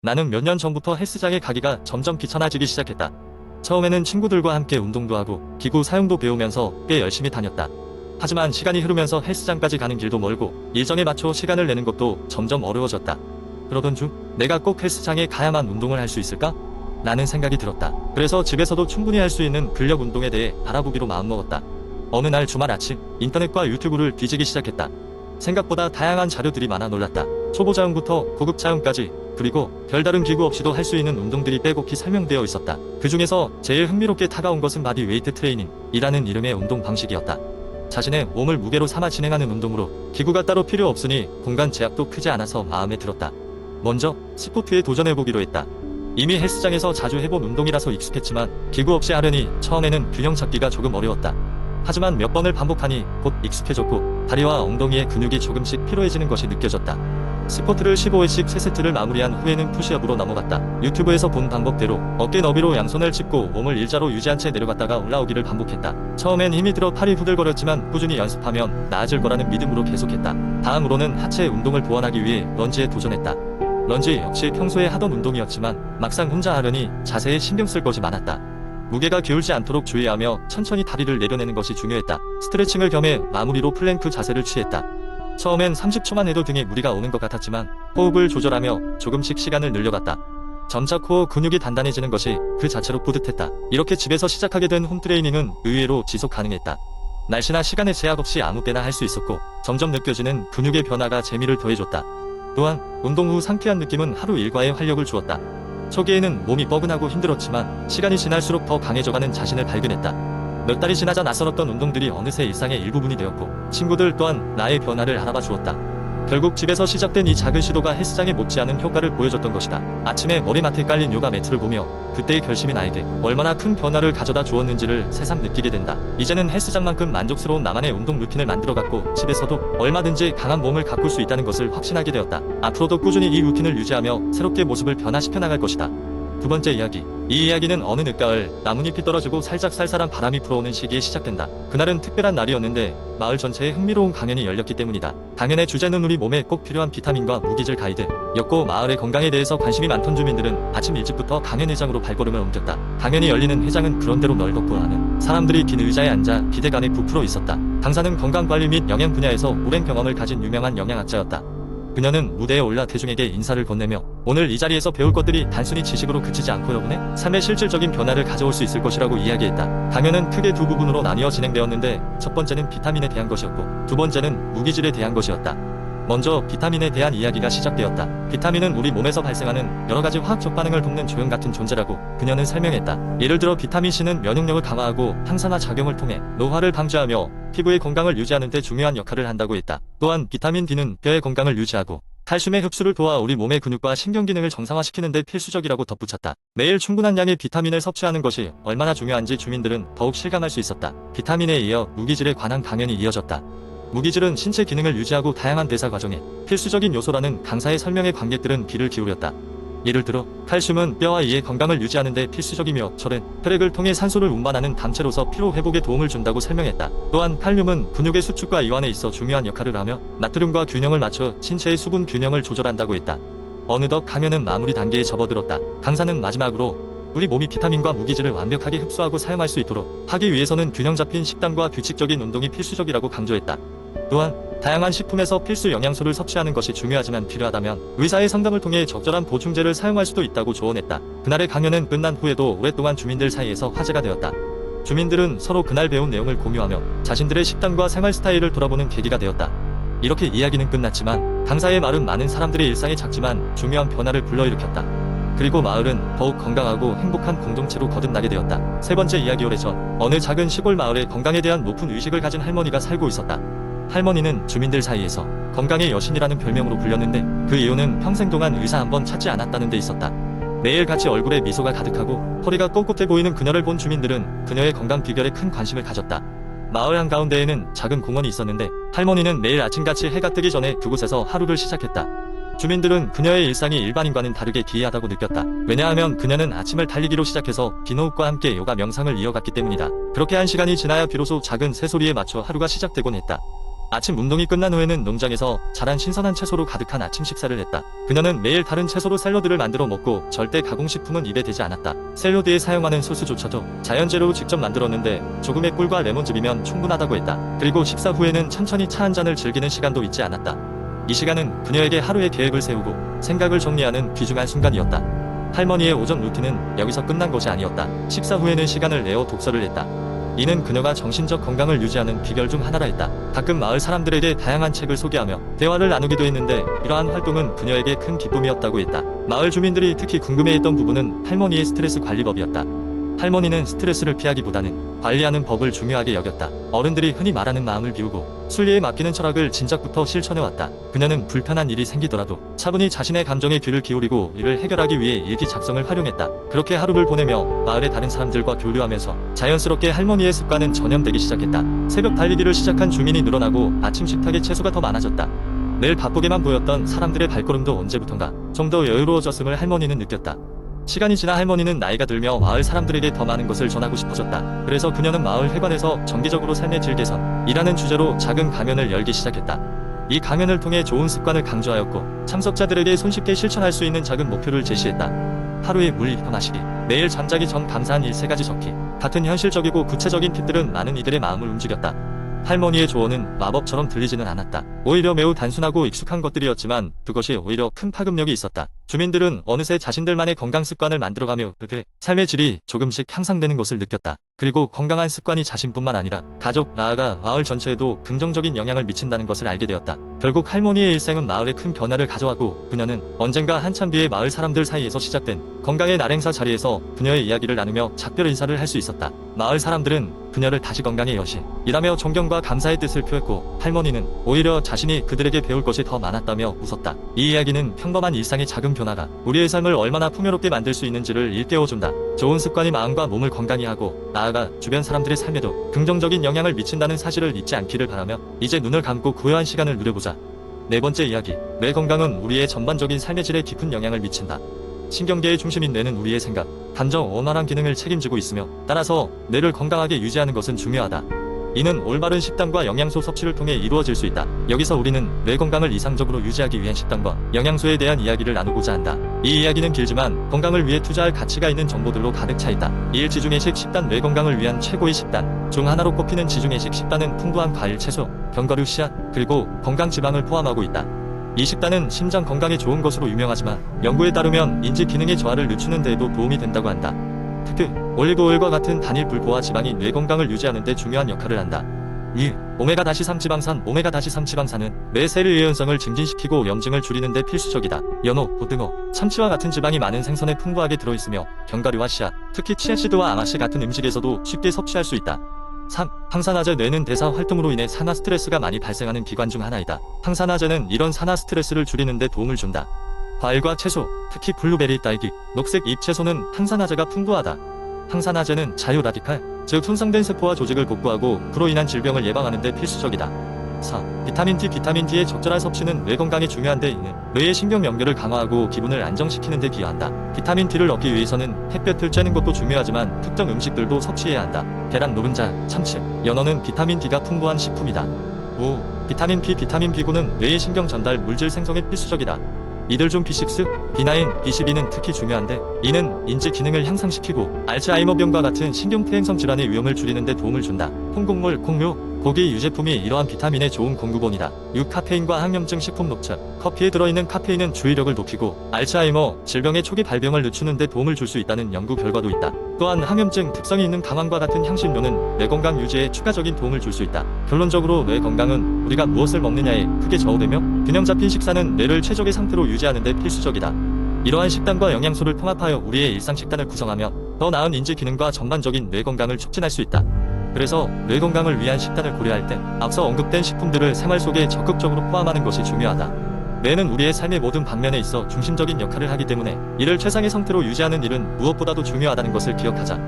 나는 몇 년 전부터 헬스장에 가기가 점점 귀찮아지기 시작했다. 처음에는 친구들과 함께 운동도 하고 기구 사용도 배우면서 꽤 열심히 다녔다. 하지만 시간이 흐르면서 헬스장까지 가는 길도 멀고 일정에 맞춰 시간을 내는 것도 점점 어려워졌다. 그러던 중 내가 꼭 헬스장에 가야만 운동을 할 수 있을까? 라는 생각이 들었다. 그래서 집에서도 충분히 할 수 있는 근력 운동에 대해 알아보기로 마음먹었다. 어느 날 주말 아침 인터넷과 유튜브를 뒤지기 시작했다. 생각보다 다양한 자료들이 많아 놀랐다. 초보자용부터 고급자용까지 그리고 별다른 기구 없이도 할 수 있는 운동들이 빼곡히 설명되어 있었다. 그 중에서 제일 흥미롭게 다가온 것은 바디 웨이트 트레이닝이라는 이름의 운동 방식이었다. 자신의 몸을 무게로 삼아 진행하는 운동으로 기구가 따로 필요 없으니 공간 제약도 크지 않아서 마음에 들었다. 먼저 스포트에 도전해보기로 했다. 이미 헬스장에서 자주 해본 운동이라서 익숙했지만 기구 없이 하려니 처음에는 균형 잡기가 조금 어려웠다. 하지만 몇 번을 반복하니 곧 익숙해졌고 다리와 엉덩이의 근육이 조금씩 피로해지는 것이 느껴졌다. 스쿼트를 15회씩 3세트를 마무리한 후에는 푸시업으로 넘어갔다. 유튜브에서 본 방법대로 어깨 너비로 양손을 짚고 몸을 일자로 유지한 채 내려갔다가 올라오기를 반복했다. 처음엔 힘이 들어 팔이 후들거렸지만 꾸준히 연습하면 나아질 거라는 믿음으로 계속했다. 다음으로는 하체 운동을 보완하기 위해 런지에 도전했다. 런지 역시 평소에 하던 운동이었지만 막상 혼자 하려니 자세에 신경 쓸 것이 많았다. 무게가 기울지 않도록 주의하며 천천히 다리를 내려내는 것이 중요했다. 스트레칭을 겸해 마무리로 플랭크 자세를 취했다. 처음엔 30초만 해도 등에 무리가 오는 것 같았지만 호흡을 조절하며 조금씩 시간을 늘려갔다. 점차 코어 근육이 단단해지는 것이 그 자체로 뿌듯했다. 이렇게 집에서 시작하게 된 홈트레이닝은 의외로 지속 가능했다. 날씨나 시간의 제약 없이 아무 때나 할 수 있었고 점점 느껴지는 근육의 변화가 재미를 더해줬다. 또한 운동 후 상쾌한 느낌은 하루 일과에 활력을 주었다. 초기에는 몸이 뻐근하고 힘들었지만 시간이 지날수록 더 강해져가는 자신을 발견했다. 몇 달이 지나자 낯설었던 운동들이 어느새 일상의 일부분이 되었고 친구들 또한 나의 변화를 알아봐 주었다. 결국 집에서 시작된 이 작은 시도가 헬스장에 못지않은 효과를 보여줬던 것이다. 아침에 머리맡에 깔린 요가 매트를 보며 그때의 결심이 나에게 얼마나 큰 변화를 가져다 주었는지를 새삼 느끼게 된다. 이제는 헬스장만큼 만족스러운 나만의 운동 루틴을 만들어갔고 집에서도 얼마든지 강한 몸을 가꿀 수 있다는 것을 확신하게 되었다. 앞으로도 꾸준히 이 루틴을 유지하며 새롭게 모습을 변화시켜 나갈 것이다. 두 번째 이야기. 이 이야기는 어느 늦가을 나뭇잎이 떨어지고 살짝 쌀쌀한 바람이 불어오는 시기에 시작된다. 그날은 특별한 날이었는데 마을 전체에 흥미로운 강연이 열렸기 때문이다. 강연의 주제는 우리 몸에 꼭 필요한 비타민과 무기질 가이드였고 마을의 건강에 대해서 관심이 많던 주민들은 아침 일찍부터 강연 회장으로 발걸음을 옮겼다. 강연이 열리는 회장은 그런대로 넓었고 하는 사람들이 긴 의자에 앉아 기대감에 부풀어 있었다. 강사는 건강관리 및 영양 분야에서 오랜 경험을 가진 유명한 영양학자였다. 그녀는 무대에 올라 대중에게 인사를 건네며 오늘 이 자리에서 배울 것들이 단순히 지식으로 그치지 않고 여러분의 삶에 실질적인 변화를 가져올 수 있을 것이라고 이야기했다. 강연은 크게 두 부분으로 나뉘어 진행되었는데 첫 번째는 비타민에 대한 것이었고 두 번째는 무기질에 대한 것이었다. 먼저 비타민에 대한 이야기가 시작되었다. 비타민은 우리 몸에서 발생하는 여러 가지 화학적 반응을 돕는 조형 같은 존재라고 그녀는 설명했다. 예를 들어 비타민 C는 면역력을 강화하고 항산화 작용을 통해 노화를 방지하며 피부의 건강을 유지하는 데 중요한 역할을 한다고 했다. 또한 비타민 D는 뼈의 건강을 유지하고 칼슘의 흡수를 도와 우리 몸의 근육과 신경 기능을 정상화시키는 데 필수적이라고 덧붙였다. 매일 충분한 양의 비타민을 섭취하는 것이 얼마나 중요한지 주민들은 더욱 실감할 수 있었다. 비타민에 이어 무기질에 관한 강연이 이어졌다. 무기질은 신체 기능을 유지하고 다양한 대사 과정에 필수적인 요소라는 강사의 설명에 관객들은 귀를 기울였다. 예를 들어 칼슘은 뼈와 이의 건강을 유지하는 데 필수적이며 철은 혈액을 통해 산소를 운반하는 담체로서 피로 회복에 도움을 준다고 설명했다. 또한 칼륨은 근육의 수축과 이완에 있어 중요한 역할을 하며 나트륨과 균형을 맞춰 신체의 수분 균형을 조절한다고 했다. 어느덧 강연은 마무리 단계에 접어들었다. 강사는 마지막으로 우리 몸이 비타민과 무기질을 완벽하게 흡수하고 사용할 수 있도록 하기 위해서는 균형 잡힌 식단과 규칙적인 운동이 필수적이라고 강조했다. 또한 다양한 식품에서 필수 영양소를 섭취하는 것이 중요하지만 필요하다면 의사의 상담을 통해 적절한 보충제를 사용할 수도 있다고 조언했다. 그날의 강연은 끝난 후에도 오랫동안 주민들 사이에서 화제가 되었다. 주민들은 서로 그날 배운 내용을 공유하며 자신들의 식단과 생활 스타일을 돌아보는 계기가 되었다. 이렇게 이야기는 끝났지만 강사의 말은 많은 사람들의 일상에 작지만 중요한 변화를 불러일으켰다. 그리고 마을은 더욱 건강하고 행복한 공동체로 거듭나게 되었다. 세 번째 이야기 오래전 어느 작은 시골 마을에 건강에 대한 높은 의식을 가진 할머니가 살고 있었다. 할머니는 주민들 사이에서 건강의 여신이라는 별명으로 불렸는데 그 이유는 평생 동안 의사 한 번 찾지 않았다는 데 있었다. 매일 같이 얼굴에 미소가 가득하고 허리가 꼿꼿해 보이는 그녀를 본 주민들은 그녀의 건강 비결에 큰 관심을 가졌다. 마을 한가운데에는 작은 공원이 있었는데 할머니는 매일 아침같이 해가 뜨기 전에 그곳에서 하루를 시작했다. 주민들은 그녀의 일상이 일반인과는 다르게 기이하다고 느꼈다. 왜냐하면 그녀는 아침을 달리기로 시작해서 비노읍과 함께 요가 명상을 이어갔기 때문이다. 그렇게 한 시간이 지나야 비로소 작은 새소리에 맞춰 하루가 시작되곤 했다. 아침 운동이 끝난 후에는 농장에서 자란 신선한 채소로 가득한 아침 식사를 했다. 그녀는 매일 다른 채소로 샐러드를 만들어 먹고 절대 가공식품은 입에 대지 않았다. 샐러드에 사용하는 소스조차도 자연재료로 직접 만들었는데 조금의 꿀과 레몬즙이면 충분하다고 했다. 그리고 식사 후에는 천천히 차 한 잔을 즐기는 시간도 잊지 않았다. 이 시간은 그녀에게 하루의 계획을 세우고 생각을 정리하는 귀중한 순간이었다. 할머니의 오전 루틴은 여기서 끝난 것이 아니었다. 식사 후에는 시간을 내어 독서를 했다. 이는 그녀가 정신적 건강을 유지하는 비결 중 하나라 했다. 가끔 마을 사람들에게 다양한 책을 소개하며 대화를 나누기도 했는데 이러한 활동은 그녀에게 큰 기쁨이었다고 했다. 마을 주민들이 특히 궁금해했던 부분은 할머니의 스트레스 관리법이었다. 할머니는 스트레스를 피하기보다는 관리하는 법을 중요하게 여겼다. 어른들이 흔히 말하는 마음을 비우고 순리에 맡기는 철학을 진작부터 실천해왔다. 그녀는 불편한 일이 생기더라도 차분히 자신의 감정에 귀를 기울이고 이를 해결하기 위해 일기 작성을 활용했다. 그렇게 하루를 보내며 마을의 다른 사람들과 교류하면서 자연스럽게 할머니의 습관은 전염되기 시작했다. 새벽 달리기를 시작한 주민이 늘어나고 아침 식탁에 채소가 더 많아졌다. 늘 바쁘게만 보였던 사람들의 발걸음도 언제부턴가 좀 더 여유로워졌음을 할머니는 느꼈다. 시간이 지나 할머니는 나이가 들며 마을 사람들에게 더 많은 것을 전하고 싶어졌다. 그래서 그녀는 마을 회관에서 정기적으로 삶의 질 개선, 이라는 주제로 작은 강연을 열기 시작했다. 이 강연을 통해 좋은 습관을 강조하였고 참석자들에게 손쉽게 실천할 수 있는 작은 목표를 제시했다. 하루에 물 2터 마시기, 매일 잠자기 전 감사한 일 3가지 적기. 같은 현실적이고 구체적인 팁들은 많은 이들의 마음을 움직였다. 할머니의 조언은 마법처럼 들리지는 않았다. 오히려 매우 단순하고 익숙한 것들이었지만 그것이 오히려 큰 파급력이 있었다. 주민들은 어느새 자신들만의 건강 습관을 만들어가며 그들의 삶의 질이 조금씩 향상되는 것을 느꼈다. 그리고 건강한 습관이 자신뿐만 아니라 가족, 나아가 마을 전체에도 긍정적인 영향을 미친다는 것을 알게 되었다. 결국 할머니의 일생은 마을에 큰 변화를 가져왔고 그녀는 언젠가 한참 뒤에 마을 사람들 사이에서 시작된 건강의 날행사 자리에서 그녀의 이야기를 나누며 작별 인사를 할 수 있었다. 마을 사람들은 그녀를 다시 건강의 여신, 이라며 존경과 감사의 뜻을 표했고 할머니는 오히려 자신이 그들에게 배울 것이 더 많았다며 웃었다. 이 이야기는 평범한 일상의 작은 변화가 우리의 삶을 얼마나 풍요롭게 만들 수 있는지를 일깨워준다. 좋은 습관이 마음과 몸을 건강히 하고 나아가 주변 사람들의 삶에도 긍정적인 영향을 미친다는 사실을 잊지 않기를 바라며 이제 눈을 감고 고요한 시간을 누려보자. 네 번째 이야기. 뇌 건강은 우리의 전반적인 삶의 질에 깊은 영향을 미친다. 신경계의 중심인 뇌는 우리의 생각, 감정, 원활한 기능을 책임지고 있으며 따라서 뇌를 건강하게 유지하는 것은 중요하다. 이는 올바른 식단과 영양소 섭취를 통해 이루어질 수 있다. 여기서 우리는 뇌 건강을 이상적으로 유지하기 위한 식단과 영양소에 대한 이야기를 나누고자 한다. 이 이야기는 길지만 건강을 위해 투자할 가치가 있는 정보들로 가득 차 있다. 1. 지중해식 식단 뇌 건강을 위한 최고의 식단 중 하나로 꼽히는 지중해식 식단은 풍부한 과일, 채소, 견과류, 씨앗, 그리고 건강 지방을 포함하고 있다. 이 식단은 심장 건강에 좋은 것으로 유명하지만 연구에 따르면 인지 기능의 저하를 늦추는 데에도 도움이 된다고 한다. 특히 올리브오일과 같은 단일 불포화 지방이 뇌 건강을 유지하는 데 중요한 역할을 한다. 2. 오메가-3 지방산 오메가-3 지방산은 뇌 세를 유연성을 증진시키고 염증을 줄이는 데 필수적이다. 연어, 고등어, 참치와 같은 지방이 많은 생선에 풍부하게 들어있으며 견과류와 씨앗, 특히 치아시드와 아마씨 같은 음식에서도 쉽게 섭취할 수 있다. 3. 항산화제 뇌는 대사 활동으로 인해 산화 스트레스가 많이 발생하는 기관 중 하나이다. 항산화제는 이런 산화 스트레스를 줄이는 데 도움을 준다. 과일과 채소, 특히 블루베리, 딸기, 녹색 잎 채소는 항산화제가 풍부하다. 항산화제는 자유 라디칼, 즉 손상된 세포와 조직을 복구하고 그로 인한 질병을 예방하는 데 필수적이다. 4. 비타민 D 비타민 D의 적절한 섭취는 뇌 건강에 중요한데 뇌의 신경 연결을 강화하고 기분을 안정시키는 데 기여한다. 비타민 D를 얻기 위해서는 햇볕을 쬐는 것도 중요하지만 특정 음식들도 섭취해야 한다. 계란, 노른자, 참치, 연어는 비타민 D가 풍부한 식품이다. 5. 비타민 B 비타민 B9는 뇌의 신경 전달 물질 생성에 필수적이다. 이들 중 B6, B9, B12는 특히 중요한데 이는 인지 기능을 향상시키고 알츠하이머병과 같은 신경퇴행성 질환의 위험을 줄이는 데 도움을 준다. 홍곡물, 콩류, 고기 유제품이 이러한 비타민의 좋은 공급원이다. 6. 카페인과 항염증 식품 녹차 커피에 들어있는 카페인은 주의력을 높이고 알츠하이머 질병의 초기 발병을 늦추는 데 도움을 줄 수 있다는 연구 결과도 있다. 또한 항염증 특성이 있는 강황과 같은 향신료는 뇌 건강 유지에 추가적인 도움을 줄 수 있다. 결론적으로 뇌 건강은 우리가 무엇을 먹느냐에 크게 좌우되며 균형 잡힌 식사는 뇌를 최적의 상태로 유지하는 데 필수적이다. 이러한 식단과 영양소를 통합하여 우리의 일상 식단을 구성하며 더 나은 인지 기능과 전반적인 뇌 건강을 촉진할 수 있다. 그래서 뇌 건강을 위한 식단을 고려할 때 앞서 언급된 식품들을 생활 속에 적극적으로 포함하는 것이 중요하다. 뇌는 우리의 삶의 모든 방면에 있어 중심적인 역할을 하기 때문에 이를 최상의 상태로 유지하는 일은 무엇보다도 중요하다는 것을 기억하자.